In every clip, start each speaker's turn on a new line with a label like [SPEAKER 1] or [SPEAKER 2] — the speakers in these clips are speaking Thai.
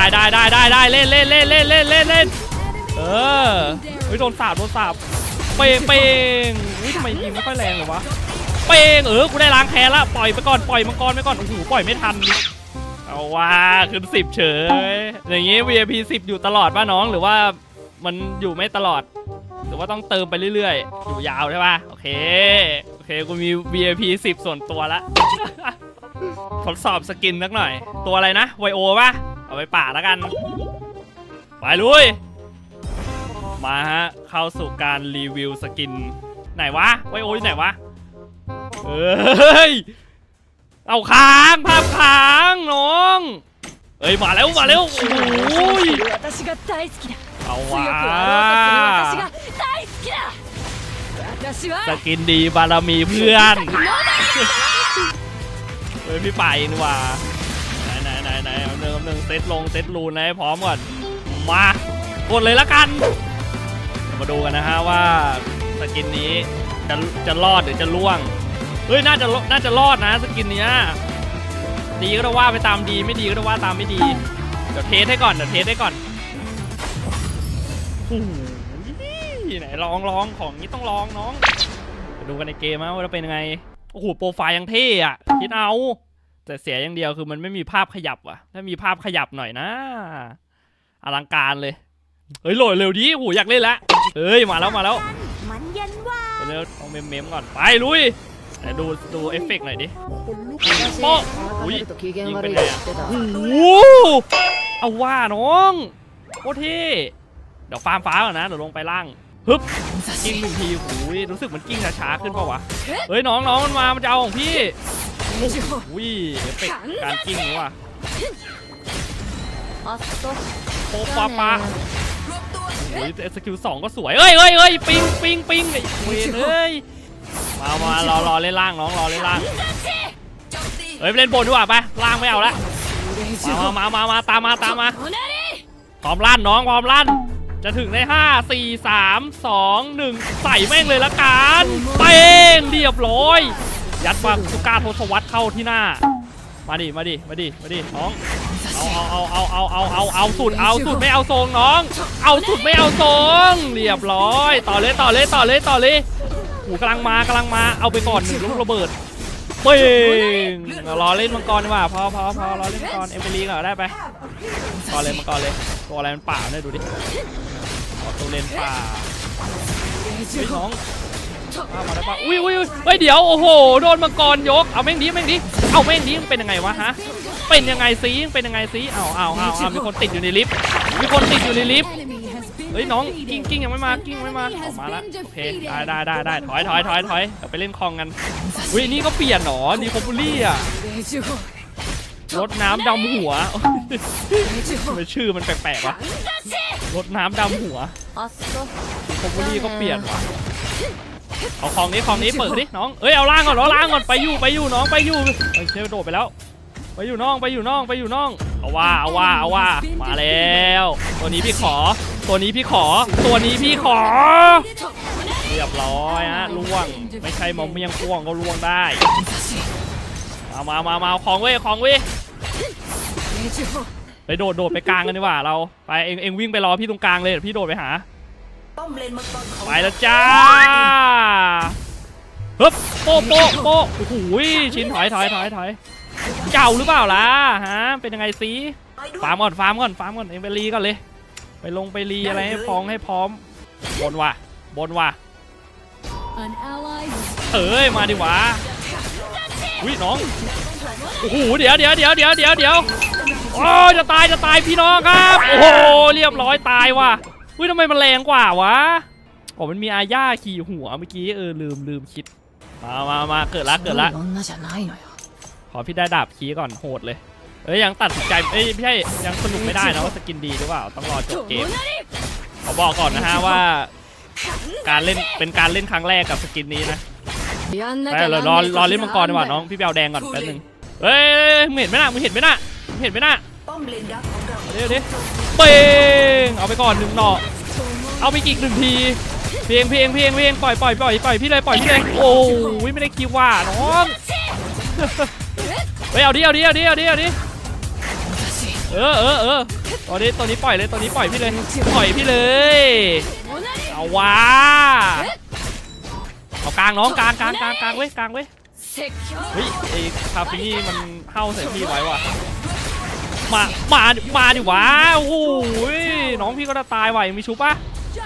[SPEAKER 1] ได้ได้ได้ได้ได้เล่นเล่นเล่นเล่นเล่นเล่นเล่นเออเฮ้ยโดนสาบโดนสาบเปงเปงเฮ้ยทำไมยิงไม่ค่อยแรงเหรอวะเปงเออกูได้ล้างแค้นละปล่อยไปก่อนปล่อยมังกรไปก่อนโอ้โหปล่อยไม่ทันเอาว่าขึ้นสิบเฉยอย่างงี้ VIP 10อยู่ตลอดป่ะน้องหรือว่ามันอยู่ไม่ตลอด หรือว่าต้องเติมไปเรื่อยๆ อยู่ยาวใช่ป่ะโอเคโอเคกูมี VIP 10ส่วนตัวละทดสอบสกินสักหน่อย ตัวอะไรนะไวโอป่ะ ไปป่าแล้วกัน ไปลุย มาฮะ เข้าสู่การรีวิวสกิน ไหนวะไวโอ้ยไหนวะ เอ้ย เอาค้างภาพค้างน้อง เอ้ย มาแล้วมาแล้วโอ้ยเอาว่ะสกินดีบารมีเพื่อน เฮ้ยพี่ไปนี่ว่ หนึ่งเซตลงเซตรูนให้พร้อมก่อน มากดเลยละกัน มาดูกันนะฮะว่าสกินนี้จะจะรอดหรือจะล่วง เฮ้ยน่าจะน่าจะรอดนะสกินเนี้ยดีก็ต้ว่าไปตามดีไม่ดีก็ต้ว่าตามไม่ดี เดี๋ยวเทสให้ก่อนเดี๋ยวเทสให้ก่อนโอ้โหไหนลองลองของนี้ต้องลองน้องมาดูกันในเกมว่าจะเป็นยังไง โอ้โหโปรไฟล์ยังเท่อะคิดเอา แต่เสียอย่างเดียวคือมันไม่มีภาพขยับอะถ้ามีภาพขยับหน่อยนะ อลังการเลย เฮ้ยโหลดเร็วดีหูอยากเล่นละเฮ้ยมาแล้วมาแล้ว
[SPEAKER 2] มันเย็นว่า
[SPEAKER 1] เร็วต้องเมมเมมก่อน ไปลุยแต่ดูดูเอฟเฟกต์หน่อยดิ
[SPEAKER 2] โป๊ะอุ้ยยิงเป็นไง
[SPEAKER 1] โอ้โหเอาว่าน้องโคตรเท่เดี๋ยวฟาร์มฟ้าก่อนนะเดี๋ยวลงไปล่างฮึบกิ้งทีหูยรู้สึกเหมือนกิ้งช้าๆขึ้นปะวะ เฮ้ยน้องน้องมันมา มันจะเอาของพี่
[SPEAKER 2] โอ้
[SPEAKER 1] โหเอฟเการกิ้งว่ะ
[SPEAKER 2] ออส
[SPEAKER 1] โตโปปาปะโอ้ยสกิลสองก็สวยเอ้ยเอ้ยเอ้ยปิงปิงปิงไอ้เวนเอ้ยมามารอรอเล่นล่างน้องรอเล่นล่างเฮ้ยเล่นบนดีกว่าไปล่างไม่เอาละมามามามาตามมาตามมาพร้อมลั่นน้องพร้อมลั่น จะถึงได้ห้าสี่สามสองหนึ่งใส่แม่งเลยละกันเป้งเรียบร้อย ยัดปาสุก้าทศวรรษเข้าที่หน้า มาดิ มาดิ มาดิ มาดิ น้อง เอาเอาเอาเอาเอาเอาเอาสุด เอาสุดไม่เอาทรงน้อง เอาสุดไม่เอาทรง เรียบร้อย ต่อเลยต่อเลยต่อเลยต่อเลยหูกำลังมากำลังมา เอาไปก่อนหนึ่งลูกระเบิดเป้งรอเล่นมังกรดีกว่าพอพอพอรอเล่นมังกรเอเวอรี่ก่อนได้ไปก่อนเลยมังกรเลยตัวอะไรมันป่าเนี่ยดูดิตัวเลนป่าเฮ้น้อง เอามาแล้วปะอุ้ยอุ้ยไม่เดี๋ยวโอ้โหโดนมังกรยกเอาแม่งดีแม่งดีเอาแม่งดีมันเป็นยังไงวะฮะเป็นยังไงซีเป็นยังไงซีเอาเอาเอาามีคนติดอยู่ในลิฟต์มีคนติดอยู่ในลิฟต์เฮ้ยน้องกิ้งกิ้งยังไม่มากิ้งไม่มาออกมาแล้วโอเคได้ได้ได้ได้ถอยถอยถอยถอยเะไปเล่นคลองกันอุ้ยนี่ก็เปลี่ยนหนอดีคอมบูลี่อะรถน้ำดำหัวชื่อมันแปลกๆวะรถน้ำดำหัวคอมบูลี่ก็เปลี่ยนว่ะ เอาของนี้ของนี้เปิดดิน้องเอ้ยเอาล่างก่อนเอาล่างก่อนไปอยู่ไปอยู่น้องไปอยู่ไปเชลโดดไปแล้ว ไปอยู่น้องไปอยู่น้องไปอยู่น้องเอาว่าเอาว่าเอาว่ามาแล้ว ตัวนี้พี่ขอ ตัวนี้พี่ขอ ตัวนี้พี่ขอ เรียบร้อยฮะล่วงไม่ใช่มอมเมียงพ่วงก็ล่วงได้มามามามาของเว้ยของเว้ยไปโดดโดดไปกลางกันดีกว่าเราไปเองเองวิ่งไปรอพี่ตรงกลางเลยพี่โดดไปหา
[SPEAKER 3] ป้อมเลนมังกรของ
[SPEAKER 1] ไปแล้วจ้าฮึบโป๊ะโป๊ะโป๊ะโอ้โหชิ้นถอยถอยถอยถอยเจ้าหรือเปล่าล่ะฮะเป็นยังไงซี
[SPEAKER 3] ไปด้วย
[SPEAKER 1] ฟาร์มก่อนฟาร์มก่อนฟาร์มก่อนเองไปรีก่อนเลย ไปลงไปรีอะไรให้พร้อมให้พร้อม บนว่ะบนว่ะ
[SPEAKER 2] An ally
[SPEAKER 1] เอ้ยมาดิวะวิน้องโอ้โหเดี๋ยวเดี๋ยวเดี๋ยวเดี๋ยวเดี๋ยวเดี๋ยวโอ้ยจะตายจะตายพี่น้องครับ โอ้โหเรียบร้อยตายว่ะ อุ้ยทำไมมันแรงกว่าวะอ๋มันมีอาญาขี่หัวเมื่อกี้เออลืมลืมคิด มามามาเกิดละเกิดละขอพี่ได้ดาบคีก่อนโหดเลย เอ้ยยังตัดสินใจเอ้ยไม่ใช่ยังสนุกไม่ได้นะว่าสกินดีหรือเปล่าต้องรอจบเกมขอบอกก่อนนะฮะว่า การเล่นเป็นการเล่นครั้งแรกกับสกินนี้นะไปรารอรอเล่นมังกรดีกว่าน้องพี่เปียวแดงก่อนแป๊บนึงเฮ้ยเห็นไม่น่ะมึงเห็นไม่น่ะมึงเห็นไม่น่ะ
[SPEAKER 3] เดี๋
[SPEAKER 1] ยวดิเปงเอาไปก่อนหนึ่งดอกเอาไปอีกหนึ่งทีเพียงเพียงเพียงเพียงปล่อยปล่อยปล่อยปล่อยพี่เลยปล่อยพี่เลยโอ้ยไม่ได้คิดว่าน้องเฮ้ยเอาดิเอาดิเอาดิเอาดิเอาดิเออเออเออตอนนี้ตอนนี้ปล่อยเลยตอนนี้ปล่อยพี่เลยปล่อยพี่เลยเอาว้าเอากลางน้องกลางกลางกลางกลางเว้ยกลางเว้ยเฮ้ยไอ้คาฟินี่มันเข้าใส่พี่ไว้ว่ะ มา มา มาดิวะโอ้โหน้องพี่ก็จะตายไหวมีชุบปะ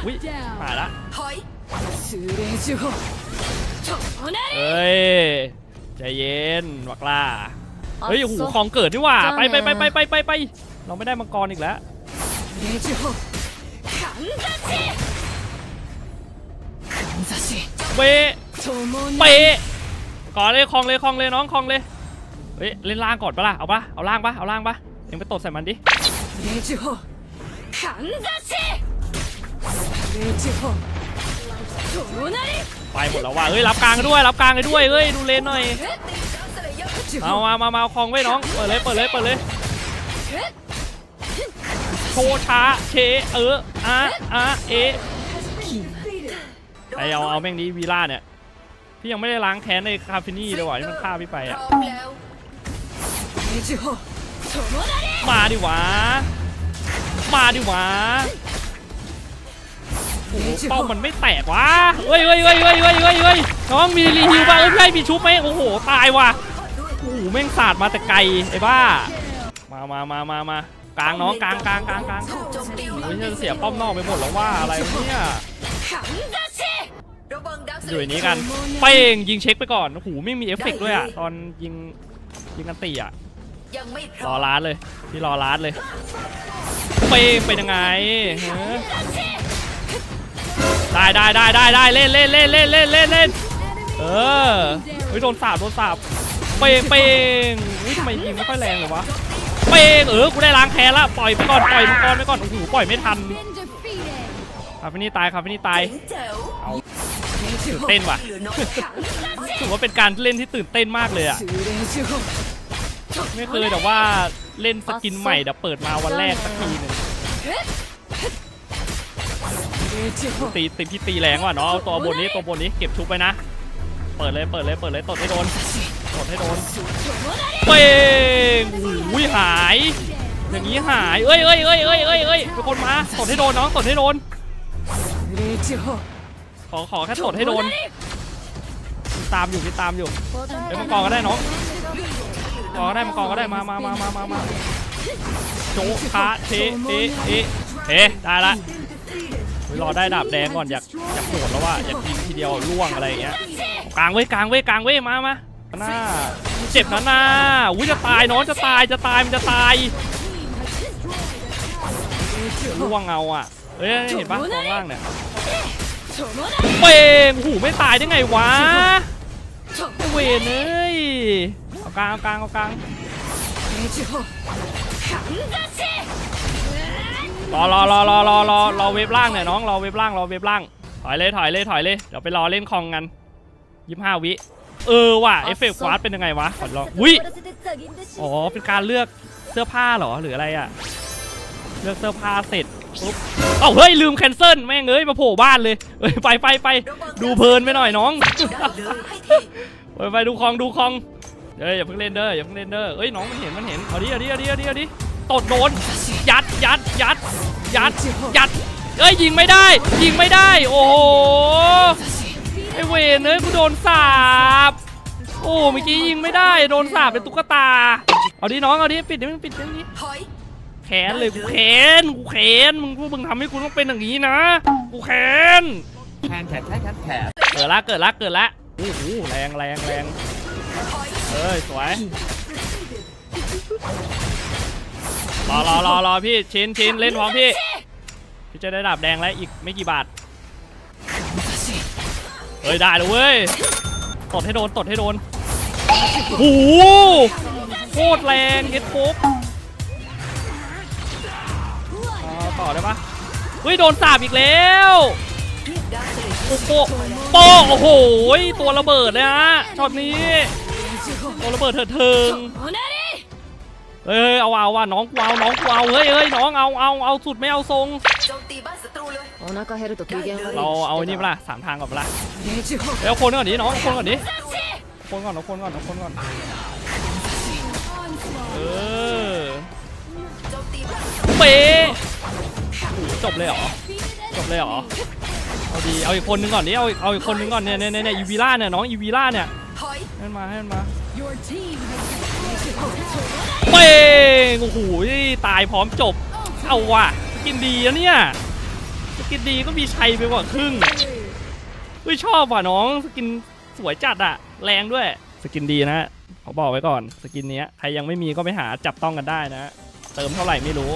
[SPEAKER 1] อุ้ยมาละเฮ้ยใจเย็นวักล่าเฮ้ยโอ้โหของเกิดนี่ว่าไปไปไปไปไปไปไปเราไม่ได้มังกรอีกแล้วเปเปก่อนเลยคลองเลยคลองเลยน้องคลองเลยเฮ้ยเล่นล่างก่อนปะล่ะเอาปะเอาล่างปะเอาล่างปะ ยังไปตบใส่มันดิไปหมดแล้วว่ะเฮ้ยรับกลางด้วยรับกลางด้วยเฮ้ยดูเลนหน่อยเอามามามาคลองไว้น้องเปิดเลยเปิดเลยเปิดเลยโชช้าเคเอออาอาเอไอเอาเอาแม่งนี้วีล่าเนี่ยพี่ยังไม่ได้ล้างแค้นในคาเฟนี่เลยว่ะที่มันฆ่าพี่ไปอะ
[SPEAKER 3] มา
[SPEAKER 1] ดิวะ มาดิวะโอ้โหเป้ามันไม่แตกวะเฮ้ยเฮ้ยเฮ้ยเฮ้ยเฮ้ยเฮ้ยเฮ้ยน้องมีรีฮิวป่ะเอ้ยไมีชุบไหมโอ้โหตายว่ะโอ้โหแม่งสาดมาแต่ไกลไอ้บ้า มามามามามากลางน้องกลางกลางกลางกลาง
[SPEAKER 3] โอ้
[SPEAKER 1] ยจะเสียป้อมนอกไปหมดแล้วว่าอะไรเนี่ยอยู่นี้
[SPEAKER 3] กั
[SPEAKER 1] นเป่งยิงเช็คไปก่อนโอ้โหไม่มีเอฟเฟกต์ด้วยอะตอนยิงยิงกันตีอะ
[SPEAKER 3] ยังไม่พ
[SPEAKER 1] ร
[SPEAKER 3] ร้
[SPEAKER 1] อ
[SPEAKER 3] อม
[SPEAKER 1] ร้านเลยพี่รอร้านเลยเป้งเป็นยังไงฮะได้ได้ได้ได้ได้เล่นเล่นเล่นเล่นเล่นเล่นเล่นเออเฮ้ยโดนสาบโดนสาบเป้งเป้งอุ้ยทำไมยิงไม่ค่อยแรงเลยวะเป้งเออกูได้ล้างแค้นละปล่อยไปก่อนปล่อยมังกรไปก่อนโอ้โหปล่อยไม่ทันคาเฟนี่ตายคาเฟนี่ตาย
[SPEAKER 3] เจ๋ว
[SPEAKER 1] ตื่นเต้นว่ะ
[SPEAKER 3] เหลือน้อย
[SPEAKER 1] ถือว่าเป็นการเล่นที่ตื่นเต้นมากเลยอ่ะ
[SPEAKER 2] 数霊呪法
[SPEAKER 1] ไม่เคยแต่ว่าเล่นสกินใหม่เดี๋ยวเปิดมาวันแรกสักทีหนึ่งตีตีพี่ตีแรงว่ะเนาะตัวบนนี้ตัวบนนี้เก็บชุบไปนะ เปิดเลยเปิดเลยเปิดเลยตดให้โดนตดให้โดนเป้งอู้ยหาย อย่างนี้หายเอ้ยเอ้ยเอ้ยเอ้ยเอ้ยเอ้ยทุกคนมาตดให้โดนน้องตดให้โดนขอขอแค่ตดให้โดนตามอยู่ที่ตามอยู่เดี๋ยวมังกรก็ได้น้อง กอก็ได้มากอก็ได้มามามามามามาโจ๊ะคะเทเทเทเทได้ละรอได้ดาบแดงก่อนอยากอยากโหดแล้วว่าอยากยิงทีเดียวล่วงอะไรอย่างเงี้ยกลางเว้ยกลางเว้ยกลางเว้ยมามาหน้าเจ็บนะหน้าอุ้ยจะตายน้องจะตายจะตายมันจะตายล่วงเอาอะเฮ้ยเห็นปะข้างล่างเนี่ยเปงหูไม่ตายได้ไงวะเวนเอ้ย กลางเอากลางเอากลางรอรอรอรอรอรอรอเว็บล่างเนี่ยน้องรอเว็บล่างรอเว็บล่างถอยเลยถอยเลยถอยเลยเดี๋ยวไปรอเล่นคองกันยี่ห้าวิ เออว่ะเอฟเฟกต์ควาดเป็นยังไงวะขอลองวิอ๋อเป็นการเลือกเสื้อผ้าเหรอหรืออะไรอะ เลือกเสื้อผ้าเสร็จปุ๊บเอ้าเฮ้ยลืมแคนเซิลแม่งเอ้ยมาโผล่บ้านเลยเฮ้ยไปไปไปดูเพลินไปหน่อยน้อง
[SPEAKER 3] ไป
[SPEAKER 1] ไปดูคองดูคอง เฮ้ยอย่าเพิ่งเล่นเด้ออย่าเพิ่งเล่นเด้อเอ้ยน้องมันเห็นมันเห็นเอาดิเอาดิเอาดิเอาดิเอาดิตดโดนยัดยัดยัดยัดยัดเอ้ยยิงไม่ได้ ยิงไม่ได้ โอ้โหไอเวนเอ้ยกูโดนสาบโอ้เมื่อกี้ยิงไม่ได้โดนสาบเป็นตุ๊กตา เอาดิน้องเอาดิปิดดิมึงปิดดิมึง
[SPEAKER 3] ถอย
[SPEAKER 1] แขนเลยกูแขนกูแขนมึงพวกมึงทำให้กูต้องเป็นอย่างนี้นะกูแขน
[SPEAKER 4] แคนแขนแค่แขนแขน
[SPEAKER 1] เกิดละเกิดละเกิดละโอ้โหแรงแรงแรง
[SPEAKER 3] ถอย
[SPEAKER 1] เอ้ยสวยรอรอรอรอพี่ชินชินเล่นพร้อมพี่พี่จะได้ดาบแดงแล้วอีกไม่กี่บาทเฮ้ยได้เลยเว้ยตดให้โดนตดให้โดนโอ้โหโคตรแรงเก็ตปุ๊บเอาต่อได้ปะเฮ้ยโดนสาบอีกแล้ว
[SPEAKER 3] เรียกดาวสลายยักษ์
[SPEAKER 1] โอ้โหโป้งโอ้โหตัวระเบิดเลยฮะช็อตนี้ นระเบิดเถิดเทิงเฮ้ยเอาเอาว่าน้องกูเอาน้องกูเอาเฮ้ยเฮ้ยน้องเอาเอาเอาสุดไม่เอาทรง
[SPEAKER 3] เรา
[SPEAKER 1] เอานี่ปะล่ะสามทางก่อนปะล่ะเดี๋วคนก่อนดิน้องคนก่อนดิคนก่อนเราคนก่อนเราคนก่อนเออ
[SPEAKER 3] เป๊
[SPEAKER 1] จบเลยเหรอจบเลยเหรอเอาดีเอาอีกคนนึงก่อนดิเอาเอาอีกคนนึงก่อนเนี่ยเนี่ยเนี่ยอีวีล่าเนี่ยน้องอีวีล่าเนี่ยให้มันมาให้มันมา เป้งโอ้โหตายพร้อมจบ เอาว่ะสกินดีอะเนี่ยสกินดีก็มีชัยไปกว่าครึ่งเฮ้ยชอบว่ะน้องสกินสวยจัดอะแรงด้วย สกินดีนะขอบอกไว้ก่อน สกินเนี้ยใครยังไม่มีก็ไปหาจับต้องกันได้นะ เติมเท่าไหร่ไม่รู้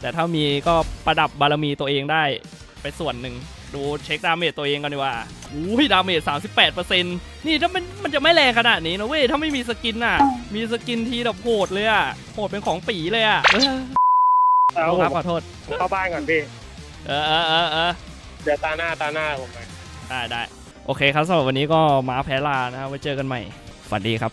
[SPEAKER 1] แต่ถ้ามีก็ประดับบารมีตัวเองได้ไปส่วนหนึ่ง ดูเช็คดาเมจตัวเองกันดีกว่าอุ้ยดาเมจ38%นี่ถ้ามันมันจะไม่แรงขนาดนี้นะเว้ย ถ้าไม่มีสกินน่ะ มีสกินทีแบบโหดเลยอะโหดเป็นของปีเลยอะเออ
[SPEAKER 5] เอา
[SPEAKER 1] ขอ
[SPEAKER 5] ผ
[SPEAKER 1] โทษครับขอโทษ
[SPEAKER 5] มเข้าบ้านก่อนพี่
[SPEAKER 1] เออเออเออเออ
[SPEAKER 5] เดี๋ยวตาหน้าตาหน้าผมไป
[SPEAKER 1] ได้ได้โอเคครับสำหรับวันนี้ก็มาแพ้ลานะครับไว้เจอกันใหม่ฝันดีครับ